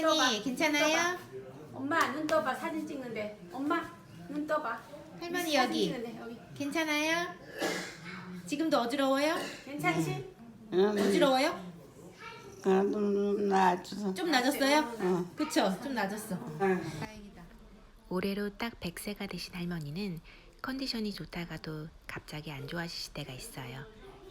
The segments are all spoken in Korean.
할머니 괜찮아요? 엄마 눈 떠봐 사진 찍는데 엄마 눈 떠봐 할머니 사진 여기 찍는데 여기 괜찮아요? 지금도 어지러워요? 괜찮지? 어지러워요? 좀 나아져서. 좀 낮았어요? 어. 그쵸? 좀 낮았어. 응. 다행이다. 올해로 딱 100세가 되신 할머니는 컨디션이 좋다가도 갑자기 안 좋아지실 때가 있어요.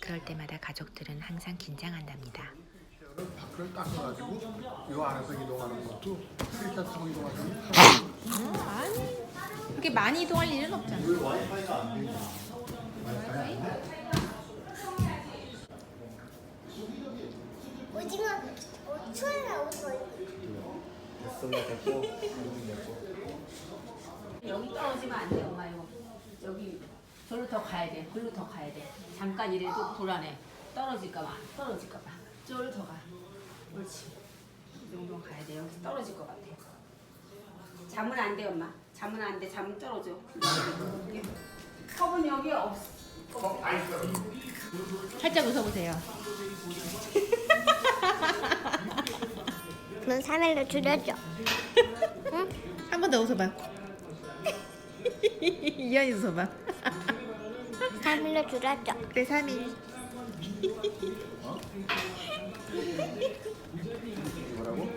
그럴 때마다 가족들은 항상 긴장한답니다. 밖을 닦아가지고 이 안에서 이동하는 것도 스리타 타고 이동하는 그렇게 많이 이동할 일은 없잖아. 오징어 어, 추월라 오징어 여기 떨어지면 안 돼 엄마 이거. 여기 저로 더 가야 돼. 글로 더 가야 돼. 잠깐이라도 불안해. 떨어질까 봐 떨어질까 봐 저로 더가 옳지. 이 정도 가야 돼 여기 떨어질 것 같아. 잠은 안 돼 엄마. 잠은 안 돼. 잠은 떨어져. 컵은 여기 없어. 살짝 웃어보세요. 그럼 3일로 줄여줘. 한번 더 웃어봐. 이현이 웃어봐. 3일로 줄여줘. 그래 3일. 뭐라고?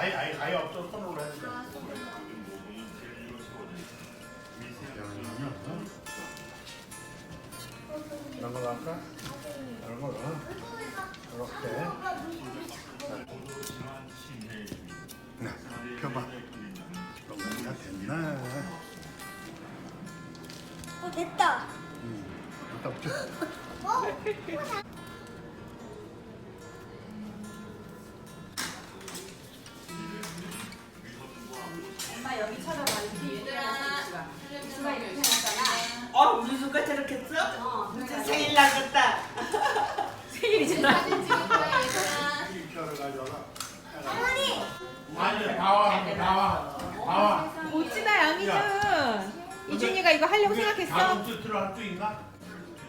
가위, 아니 가위 없어 손으로 해야 돼. 이런 거 할까? 이런 거, 어? 이렇게. 나, 펴봐. 거 됐나? 어 됐다. 응. 올게. 어? 생일 날 같다. 생일이잖아 펴를 가져와. 할머니. 아니, 나와, 나와, 나와. 멋지다 양이준. 이준이가 이거 하려고 생각했어? 다음 주 들어갈 수 있나?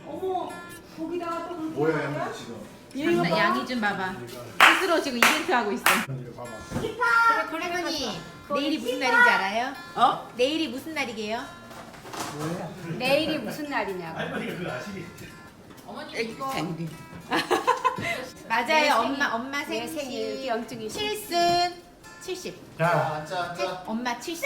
어머 거기다가 또 뭐야, 양 지금? 양- 양이준 봐봐. 스스로 지금 이벤트 하고 있어. 이거 봐봐. 할머니 내일이 무슨 날인지 알아요? 어? 내일이 무슨 날이게요? 내일이 무슨 날이냐고 할머니가 그거 아시겠지? 애기 생일. 맞아요. 내 엄마. 엄마 내 생일. 생일 영증이 칠순 70. 자, 칠- 엄마 70.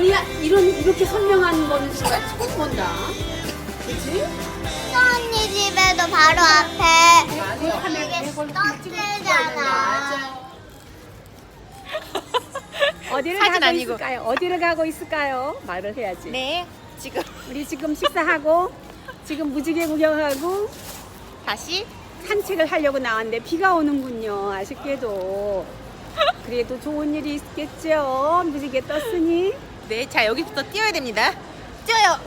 언니야 이런 이렇게 선명한 거는 진짜 처음 본다 그치? 언니 집에도 바로 앞에 이게 떡대잖아. 어디를 사진 가고 아니고. 있을까요? 어디를 가고 있을까요? 말을 해야지 네, 지금 우리 지금 식사하고 지금 무지개 구경하고 다시 산책을 하려고 나왔는데 비가 오는군요. 아쉽게도. 그래도 좋은 일이 있겠죠. 무지개 떴으니. 네, 자 여기부터 뛰어야 됩니다. 뛰어요.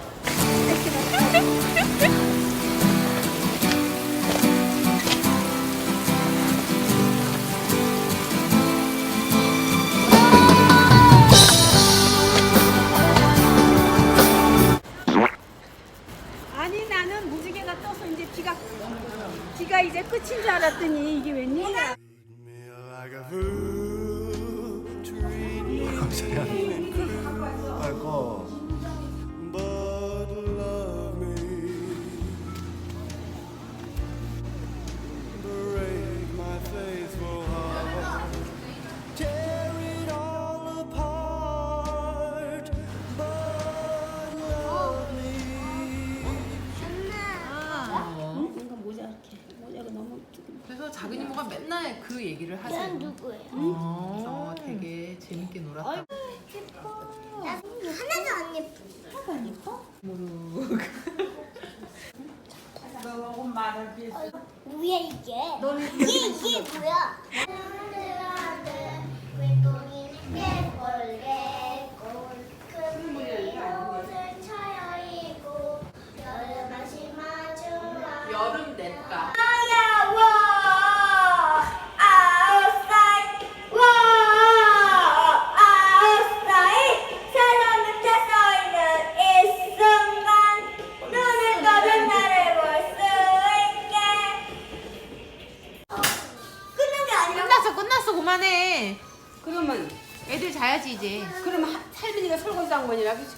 아니 나는 무지개가 떠서 이제 비가 비가 이제 끝인 줄 알았더니 이게 웬일이야? 작은 이모가 맨날 그 얘기를 하세요. 누구예요? 어, 되게 재밌게 놀았다. 하나도 안 예뻐. 안 예뻐? 뭐야 이게? 이게 이게 뭐야? 여름 냇가. 자야지 이제. 그럼 하- 할머니가 설거지 한 거니라 그치?